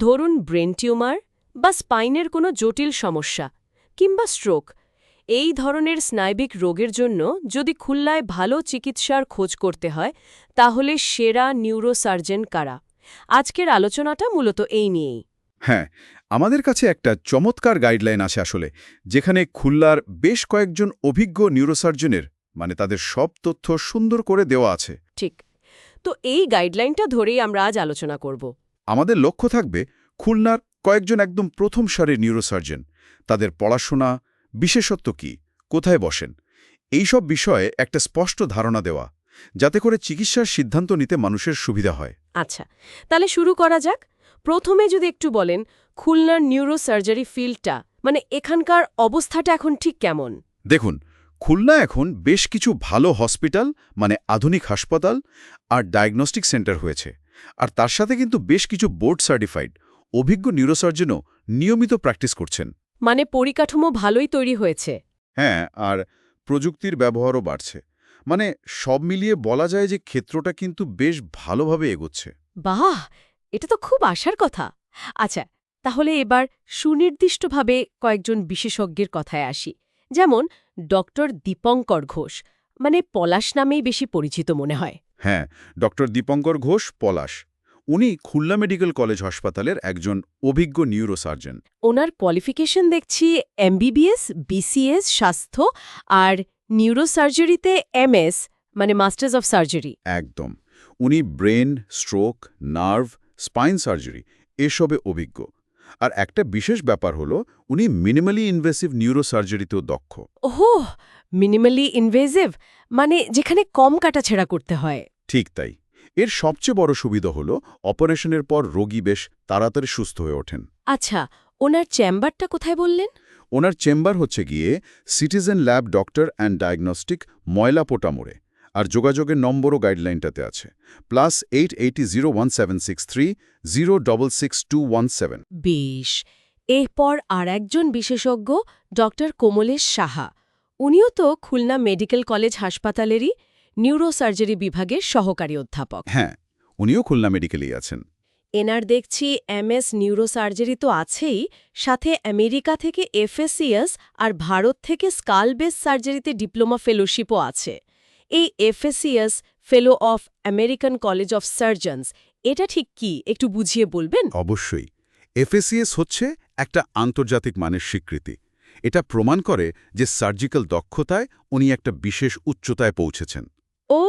ধরুন brain tumour বা স্পাইনের কোনো জটিল সমস্যা কিংবা স্ট্রোক এই ধরনের স্নায়বিক রোগের জন্য যদি খুলনায় ভালো চিকিৎসার খোঁজ করতে হয় তাহলে সেরা নিউরোসার্জেন কারা? আজকের আলোচনাটা মূলত এই নিয়েই। হ্যাঁ আমাদের কাছে একটা চমৎকার গাইডলাইন আছে আসলে যেখানে খুলনার বেশ কয়েকজন অভিজ্ঞ নিউরোসার্জনের মানে তাদের সব তথ্য সুন্দর করে দেওয়া আছে। ঠিক তো এই গাইডলাইনটা ধরেই আমরা আজ আলোচনা করব। আমাদের লক্ষ্য থাকবে খুলনার কয়েকজন একদম প্রথম সারির নিউরোসার্জন তাদের পড়াশোনা বিশেষত্ব কি কোথায় বসেন এই সব বিষয়ে একটা স্পষ্ট ধারণা দেওয়া যাতে করে চিকিৎসার সিদ্ধান্ত নিতে মানুষের সুবিধা হয়। আচ্ছা তাহলে শুরু করা যাক। প্রথমে যদি একটু বলেন খুলনার নিউরোসার্জারি ফিল্ডটা মানে এখানকার অবস্থাটা এখন ঠিক কেমন? দেখুন খুলনা এখন বেশ কিছু ভালো হসপিটাল মানে আধুনিক হাসপাতাল আর ডায়াগনস্টিক সেন্টার হয়েছে। আর তার সাথে কিন্তু বেশ কিছু বোর্ড সার্টিফাইড অভিজ্ঞ নিউরোসার্জনও নিয়মিত প্র্যাকটিস করছেন। মানে পরিকাঠামো ভালোই তৈরি হয়েছে। হ্যাঁ আর প্রযুক্তির ব্যবহারও বাড়ছে। মানে সব মিলিয়ে বলা যায় যে ক্ষেত্রটা কিন্তু বেশ ভালোভাবে এগোচ্ছে। বাহ! এটা তো খুব আশার কথা। আচ্ছা তাহলে এবার সুনির্দিষ্টভাবে কয়েকজন বিশেষজ্ঞের কথায় আসি। যেমন ডক্টর দীপঙ্কর ঘোষ মানে পলাশ নামেই বেশি পরিচিত মনে হয়। হ্যাঁ ডক্টর দীপঙ্কর ঘোষ পলাশ। উনি খুলনা মেডিকেল কলেজ হাসপাতালের একজন অভিজ্ঞ নিউরোসার্জন। ওনার কোয়ালিফিকেশন দেখছি এমবিবিএস বিসিএস স্বাস্থ্য আর নিউরোসার্জারিতে এমএস মানে মাস্টার্স অফ সার্জারি। একদম। উনি brain stroke nerve spine surgery এসবে অভিজ্ঞ। আর একটা বিশেষ ব্যাপার হলো উনি মিনিমালি ইনভেসিভ নিউরোসার্জারিতেও দক্ষ। ওহো মিনিমালি ইনভেসিভ মানে যেখানে কম কাটাছেড়া করতে হয়। ঠিক তাই। এর সবচেয়ে বড় সুবিধা হলো অপারেশনের পর রোগী বেশ তাড়াতাড়ি সুস্থ হয়ে ওঠেন। আচ্ছা ওনার চেম্বারটা কোথায় বললেন? ওনার চেম্বার হচ্ছে গিয়ে citizen lab doctor and diagnostic Moylapota মোড়ে। আর যোগাযোগের নম্বরও গাইডলাইনটাতে আছে। Plus eight eighty zero one seven six three zero double six two one seven. বেশ। এরপর আর একজন বিশেষজ্ঞ ডক্টর কোমলেশ সাহা। উনিও তো খুলনা মেডিকেল কলেজ হাসপাতালেরই নিউরোসার্জারি বিভাগের সহকারী অধ্যাপক। হ্যাঁ উনিও খুলনা মেডিকেলেই আছেন। এনার দেখছি এমএস নিউরোসার্জারি তো আছেই সাথে আমেরিকা থেকে এফএসিএস আর ভারত থেকে স্কাল বেস সার্জারিতে ডিপ্লোমা ফেলোশিপও আছে। এই FACS fellow of American college of surgeons এটা ঠিক কি? একটু বুঝিয়ে বলবেন? অবশ্যই। এফএসিএস হচ্ছে একটা আন্তর্জাতিক মানের স্বীকৃতি। এটা প্রমাণ করে যে সার্জিক্যাল দক্ষতায় উনি একটা বিশেষ উচ্চতায় পৌঁছেছেন। ও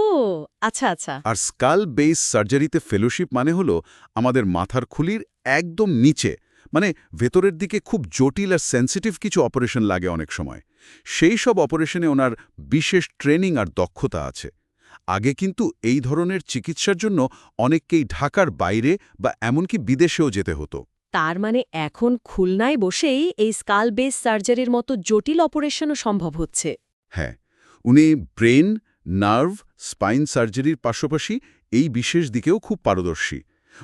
আচ্ছা আচ্ছা। আর স্কাল বেস সার্জারিতে ফেলোশিপ মানে হলো আমাদের মাথার খুলির একদম নিচে মানে ভেতরের দিকে খুব জটিল আর সেন্সিটিভ কিছু অপারেশন লাগে অনেক সময়। সেই সব অপারেশনে ওনার বিশেষ ট্রেনিং আর দক্ষতা আছে। আগে কিন্তু এই ধরনের চিকিৎসার জন্য অনেককেই ঢাকার বাইরে বা এমনকি বিদেশেও যেতে হতো। তার মানে এখন খুলনায় বসেই এই স্কাল বেস সার্জারির মতো জটিল অপারেশনও সম্ভব হচ্ছে। হ্যাঁ উনি ব্রেন নার্ভ স্পাইন সার্জারির পাশাপাশি এই বিশেষ দিকেও খুব পারদর্শী।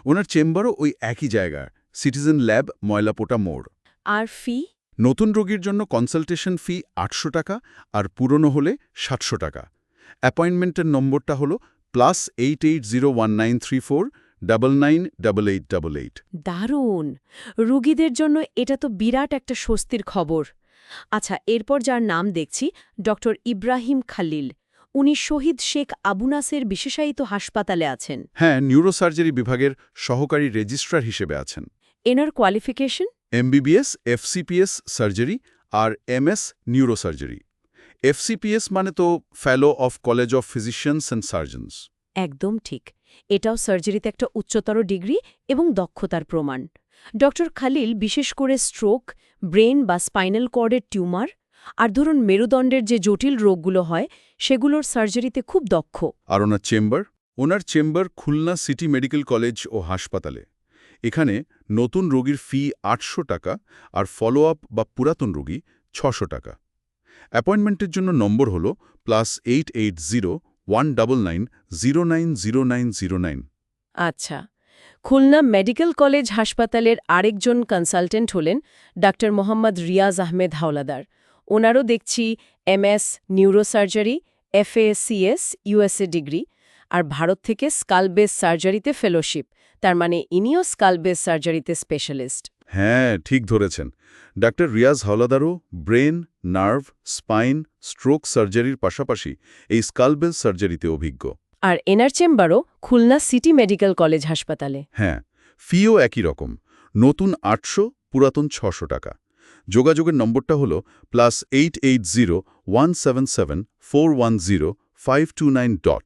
ওনার চেম্বারও ওই একই জায়গা সিটিজেন ল্যাব ময়লাপোটা মোড়। আর ফি? নতুন রোগীর জন্য কনসালটেশন ফি আটশো টাকা আর পুরনো হলে সাতশো টাকা। অ্যাপয়েন্টমেন্টের নম্বরটা হল plus eight eight zero one nine three four double nine double eight double eight দারুণ! রুগীদের জন্য এটা তো বিরাট একটা স্বস্তির খবর। আচ্ছা এরপর যার নাম দেখছি ডক্টর ইব্রাহিম খালিল। উনি শহীদ শেখ আবু নাসের বিশেষায়িত হাসপাতালে আছেন। হ্যাঁ নিউরোসার্জারি বিভাগের সহকারী রেজিস্ট্রার হিসেবে আছেন। এনার কোয়ালিফিকেশন? এমবিবিএস এফসিপিএস সার্জারি আর এমএস নিউরোসার্জারি। এফসিপিএস মানে তো fellow of college of physicians and surgeons একদম ঠিক। এটাও সার্জারিতে একটা উচ্চতর ডিগ্রি এবং দক্ষতার প্রমাণ। ডক্টর খালিল বিশেষ করে স্ট্রোক ব্রেন বা স্পাইনাল কর্ডের টিউমার আর ধরুন মেরুদণ্ডের যে জটিল রোগগুলো হয় সেগুলোর সার্জারিতে খুব দক্ষ। আর ওনার চেম্বার? ওনার chamber Khulna city medical college ও হাসপাতালে। এখানে নতুন রোগীর ফি আটশো টাকা আর ফলো আপ বা পুরাতন রোগী ছশো টাকা। অ্যাপয়েন্টমেন্টের জন্য নম্বর হল plus eight eight zero one nine zero nine zero nine zero nine আচ্ছা খুলনা মেডিকেল কলেজ হাসপাতালের আরেকজন কনসালটেন্ট হলেন ডাক্তার মোহাম্মদ রিয়াজ আহমেদ হাওলাদার। ওনারও দেখছি MS neurosurgery FACS USA degree. আর ভারত থেকে স্কাল বেস সার্জারিতে ফেলোশিপ তার মানে ইনিও স্কাল বেস সার্জারিতে স্পেশালিস্ট। হ্যাঁ ঠিক ধরেছেন। ডাক্তার রিয়াজ হাওলাদারও ব্রেন নার্ভ স্পাইন স্ট্রোক সার্জারির পাশাপাশি এই স্কালবেল সার্জারিতে অভিজ্ঞ। আর এনার চেম্বারও খুলনা সিটি মেডিকেল কলেজ হাসপাতালে। হ্যাঁ ফিও একই রকম। নতুন আটশো পুরাতন ছশো টাকা। যোগাযোগের নম্বরটা হল plus eight eight zero one seven seven four one zero five two nine dot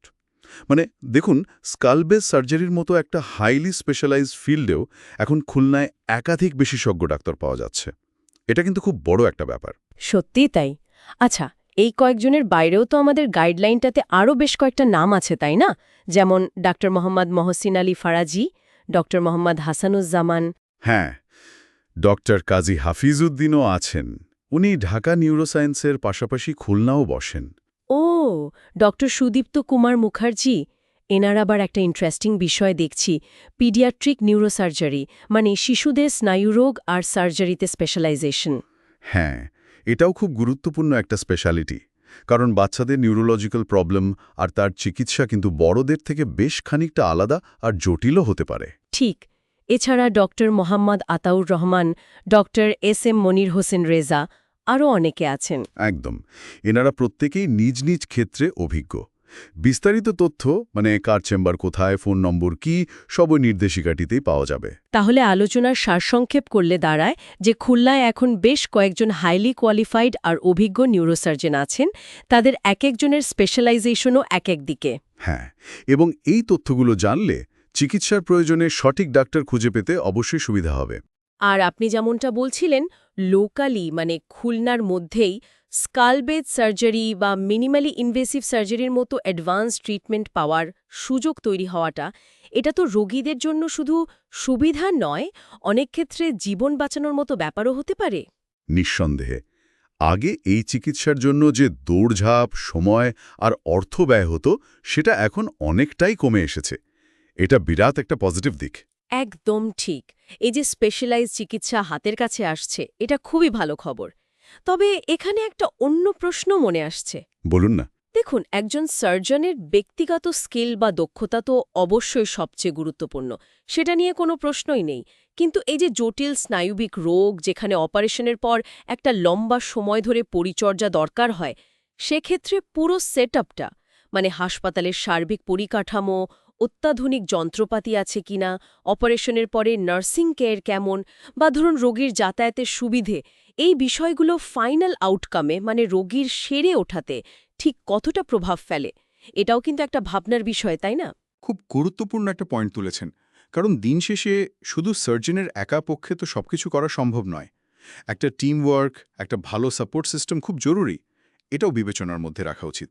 মানে দেখুন স্কালবেস সার্জারির মতো একটা হাইলি স্পেশালাইজড ফিল্ডেও এখন খুলনায় একাধিক বিশেষজ্ঞ ডাক্তার পাওয়া যাচ্ছে। এটা কিন্তু খুব বড় একটা ব্যাপার। সত্যিই তাই। আচ্ছা এই কয়েকজনের বাইরেও তো আমাদের গাইডলাইনটাতে আরও বেশ কয়েকটা নাম আছে তাই না? যেমন ডাক্তার মোহাম্মদ মহসিন আলী ফারাজি ডক্টর মোহাম্মদ হাসানুজ্জামান। হ্যাঁ ডক্টর কাজী হাফিজউদ্দিনও আছেন। উনি ঢাকা নিউরোসায়েন্সের পাশাপাশি খুলনাও বসেন। ডক্টর সুদীপ্ত কুমার মুখার্জি এনার আবার একটা ইন্টারেস্টিং বিষয় দেখছি পিডিয়াট্রিক নিউরোসার্জারি মানে শিশুদের স্নায়ুরোগ আর সার্জারিতে স্পেশালাইজেশন হ্যাঁ এটাও খুব গুরুত্বপূর্ণ একটা স্পেশালিটি কারণ বাচ্চাদের নিউরোলজিক্যাল প্রবলেম আর তার চিকিৎসা কিন্তু বড়দের থেকে বেশ খানিকটা আলাদা আর জটিলও হতে পারে। ঠিক এছাড়া doctor Mohammad Ataur Rahman doctor S M Monir Hossain Reza আরও অনেকে আছেন। একদম। এনারা প্রত্যেকেই নিজ নিজ ক্ষেত্রে অভিজ্ঞ। বিস্তারিত তথ্য মানে কার চেম্বার কোথায় ফোন নম্বর কি সব ওই নির্দেশিকাটিতেই পাওয়া যাবে। তাহলে আলোচনার সারসংক্ষেপ করলে দাঁড়ায় যে খুলনায় এখন বেশ কয়েকজন হাইলি কোয়ালিফাইড আর অভিজ্ঞ নিউরোসার্জন আছেন। তাদের এক একজনের স্পেশালাইজেশনও এক এক দিকে। হ্যাঁ এবং এই তথ্যগুলো জানলে চিকিৎসার প্রয়োজনে সঠিক ডাক্তার খুঁজে পেতে অবশ্যই সুবিধা হবে। আর আপনি যেমনটা বলছিলেন লোকালি মানে খুলনার মধ্যেই স্কালবেদ সার্জারি বা মিনিমালি ইনভেসিভ সার্জারির মতো অ্যাডভান্স ট্রিটমেন্ট পাওয়ার সুযোগ তৈরি হওয়াটা, এটা তো রোগীদের জন্য শুধু সুবিধা নয়, অনেক ক্ষেত্রে জীবন বাঁচানোর মতো ব্যাপারও হতে পারে? নিঃসন্দেহে। আগে এই চিকিৎসার জন্য যে দৌড়ঝাঁপ, সময় আর অর্থ ব্যয় হতো, সেটা এখন অনেকটাই কমে এসেছে। এটা বিরাট একটা পজিটিভ দিক। একদম ঠিক। এই যে স্পেশালাইজ চিকিৎসা হাতের কাছে আসছে এটা খুবই ভালো খবর। তবে এখানে একটা অন্য প্রশ্ন মনে আসছে। বলুন না। দেখুন একজন সার্জনের ব্যক্তিগত স্কিল বা দক্ষতা তো অবশ্যই সবচেয়ে গুরুত্বপূর্ণ। সেটা নিয়ে কোনো প্রশ্নই নেই। কিন্তু এই যে জটিল স্নায়ুবিক রোগ যেখানে অপারেশনের পর একটা লম্বা সময় ধরে পরিচর্যা দরকার হয় সেক্ষেত্রে পুরো সেট মানে হাসপাতালের সার্বিক পরিকাঠামো অত্যাধুনিক যন্ত্রপাতি আছে কিনা, অপারেশনের পরে নার্সিং কেয়ার কেমন, বা ধরুন রোগীর যাতায়াতের সুবিধে, এই বিষয়গুলো ফাইনাল আউটকামে মানে রোগীর সেরে ওঠাতে, ঠিক কতটা প্রভাব ফেলে? এটাও কিন্তু একটা ভাবনার বিষয়, তাই না? খুব গুরুত্বপূর্ণ একটা পয়েন্ট তুলেছেন। কারণ দিন শেষে শুধু সার্জনের একা পক্ষে তো সবকিছু করা সম্ভব নয়। একটা টিম ওয়ার্ক একটা ভালো সাপোর্ট সিস্টেম খুব জরুরি। এটাও বিবেচনার মধ্যে রাখা উচিত।